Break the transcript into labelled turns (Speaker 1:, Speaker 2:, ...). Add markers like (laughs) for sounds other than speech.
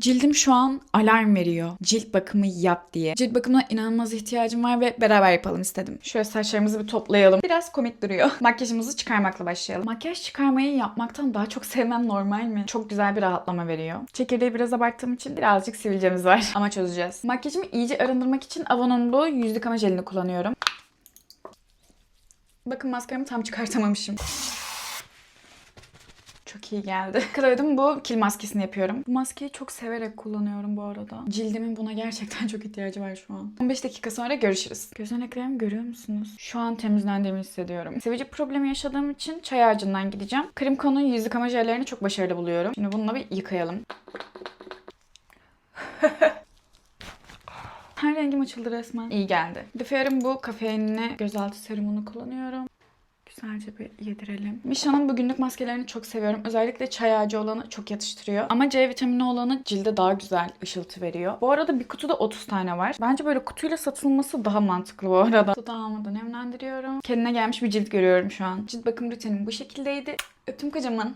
Speaker 1: Cildim şu an alarm veriyor. Cilt bakımı yap diye. Cilt bakımına inanılmaz ihtiyacım var ve beraber yapalım istedim. Şöyle saçlarımızı bir toplayalım. Biraz komik duruyor. (laughs) Makyajımızı çıkarmakla başlayalım. Makyaj çıkarmayı yapmaktan daha çok sevmem normal mi? Çok güzel bir rahatlama veriyor. Çekirdeği biraz abarttığım için birazcık sivilcemiz var. (laughs) Ama çözeceğiz. Makyajımı iyice arındırmak için Avon'un bu yüz yıkama jelini kullanıyorum. Bakın maskaramı tam çıkartamamışım. Çok iyi geldi. Claude'un bu kil maskesini yapıyorum. Bu maskeyi çok severek kullanıyorum bu arada. Cildimin buna gerçekten (laughs) çok ihtiyacı var şu an. 15 dakika sonra görüşürüz. Gözeneklerimi görüyor musunuz? Şu an temizlendiğimi hissediyorum. Sivilce problemi yaşadığım için çay ağacından gideceğim. Krimkon'un yüz yıkama jellerini çok başarılı buluyorum. Şimdi bununla bir yıkayalım. (laughs) Her rengim açıldı resmen. İyi geldi. Defer'in bu kafeinli gözaltı serumunu kullanıyorum. Güzelce bir yedirelim. Misha'nın bu günlük maskelerini çok seviyorum. Özellikle çay ağacı olanı çok yatıştırıyor. Ama C vitamini olanı cilde daha güzel ışıltı veriyor. Bu arada bir kutuda 30 tane var. Bence böyle kutuyla satılması daha mantıklı bu arada. Dudağımı da nemlendiriyorum. Kendine gelmiş bir cilt görüyorum şu an. Cilt bakım rutinim bu şekildeydi. Öptüm kocaman.